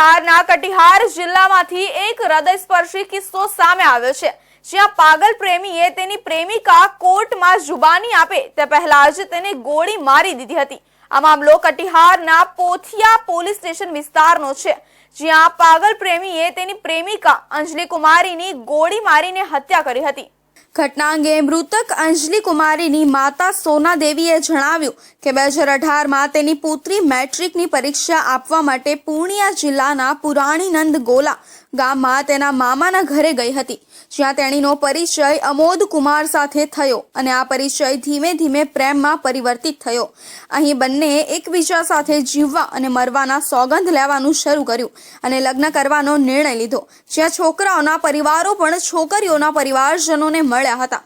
બિહારના કટિહાર જિલ્લામાંથી એક હૃદયસ્પર્શી કિસ્સો સામે આવ્યો છે જ્યાં પાગલ પ્રેમીએ તેની પ્રેમિકા કોર્ટમાં જુબાની આપે તે પહેલા જ તેને ગોળી મારી દીધી હતી આ મામલો કટિહારના પોથિયા પોલીસ સ્ટેશન વિસ્તારનો છે જ્યાં પાગલ પ્રેમીએ તેની પ્રેમિકા અંજલિ કુમારીની ગોળી મારીને હત્યા કરી હતી ઘટના અંગે મૃતક અંજલિ કુમારીની માતા સોના દેવીએ જણાવ્યું કે બે હજાર અઢારમાં તેની પુત્રી મેટ્રિકની પરીક્ષા આપવા માટે પૂર્ણિયા જિલ્લાના પુરાણીનંદ ગોલા ગામમાં તેના મામાના ઘરે ગઈ હતી જ્યાં તેણીનો પરિચય અમોદ કુમાર સાથે થયો અને આ પરિચય ધીમે ધીમે પ્રેમમાં પરિવર્તિત થયો અહીં બંને એકબીજા સાથે જીવવા અને મરવાના સોગંધ લેવાનું શરૂ કર્યું અને લગ્ન કરવાનો નિર્ણય લીધો જ્યાં છોકરાઓના પરિવારો પણ છોકરીઓના પરિવારજનોને મળી આ હતો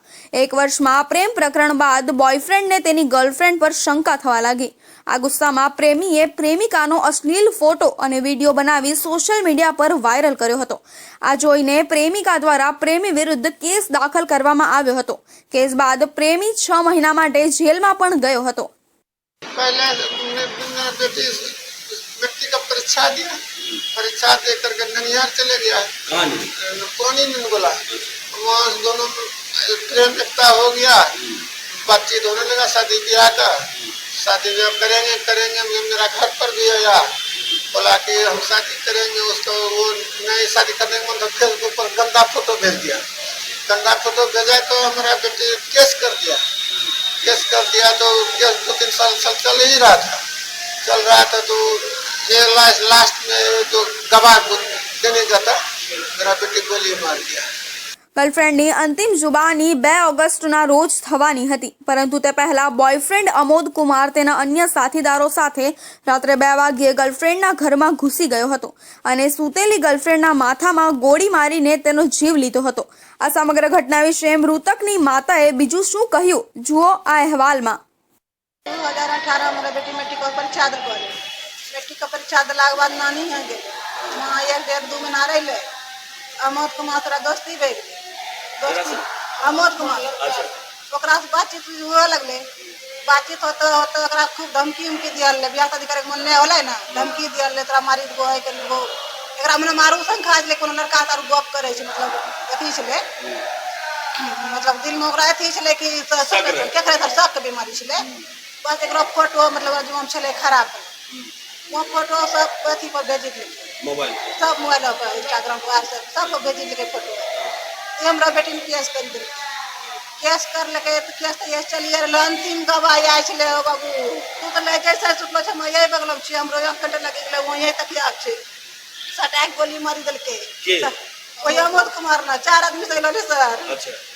એક વર્ષમાં પ્રેમ પ્રકરણ બાદ બોયફ્રેન્ડને તેની ગર્લફ્રેન્ડ પર શંકા થવા લાગી આ ગુસ્સામાં પ્રેમીએ પ્રેમિકાનો અશ્લીલ ફોટો અને વિડિયો બનાવી સોશિયલ મીડિયા પર વાયરલ કર્યો હતો આ જોઈને પ્રેમિકા દ્વારા પ્રેમી વિરુદ્ધ કેસ दाखल કરવામાં આવ્યો હતો કેસ બાદ પ્રેમી 6 મહિના માટે જેલમાં પણ ગયો હતો પહેલા તમે મિત્ર સાથે મેટિકા પર ચાલીયા ફરચા દેકર ગનનિયા ચાલે ગયા હા જૂની મિત્રલા આવા બંને तो प्रेम एकता हो गया बातचीत होने लगा शादी ब्याह का शादी ब्याह करेंगे करेंगे मेरा घर पर भी आया बोला कि हम शादी करेंगे उसको वो नई शादी करने के मतलब फेसबुक पर गंदा फोटो भेज दिया गंदा फोटो भेजा तो हमारा बेटी केस कर दिया केस कर दिया तो केस दो तीन साल साल चल ही रहा था चल रहा था तो ये लास्ट लास्ट में जो गवाह देने जाता मेरा बेटी गोली मार दिया બૉયફ્રેન્ડ ની અંતિમ જુબાની 2 ઓગસ્ટના રોજ થવાની હતી પરંતુ તે પહેલા બોયફ્રેન્ડ અમોદ કુમાર તેના અન્ય સાથીદારો સાથે રાત્રે 2 વાગ્યે ગર્લફ્રેન્ડના ઘરમાં ઘૂસી ગયો હતો અને સૂતેલી ગર્લફ્રેન્ડના માથામાં ગોળી મારીને તેનો જીવ લીધો હતો આ સમગ્ર ઘટના વિશે મૃતકની માતાએ બીજું શું કહ્યું જુઓ આ અહેવાલ માં 2018 માં બેટી મેટી કો પરિચાદ કર લે સ્ટીક પરિચાદ લાગવા નહી હે માં આયે બેર દુ મના રે લે અમોદ કુમાર તો દોસ્તી બે अमोद कुमार अच्छा। ओकरा बातचीत हुए लगले बातचीत होते होते खूब धमकी उमकी दिए ले शादी करे मन नहीं होलै ना धमकी दिए तोरा मारी देबो है कर दो एकरा मने मारू सन खा ले कोनो लड़का तार गप करे छै मतलब अथी छले मतलब दिल में ओकरा अथी छले कि केकरे तर शक बीमारी छले बस एकरा फोटो मतलब जुआन छले खराब वो फोटो सब अथी पर भेज देलकै मोबाइल सब मोबाइल पर इंस्टाग्राम पर सब पर भेज देलकै फोटो એ हमरा बेटी ने केस कर दिल केस कर लगे तो केस तो ये चलिए रहलै अन्तिम गवाही आइ छलै हो बाबू तू तो लैके सर सुतलो छ मैं यही बगलम छियै हमरो एक घंटा लागि गेलै तक तकिया छै सटैक गोली मारी मारि के ओहि अमोद कुमार ना चार आदमी से अयलो सर अच्छा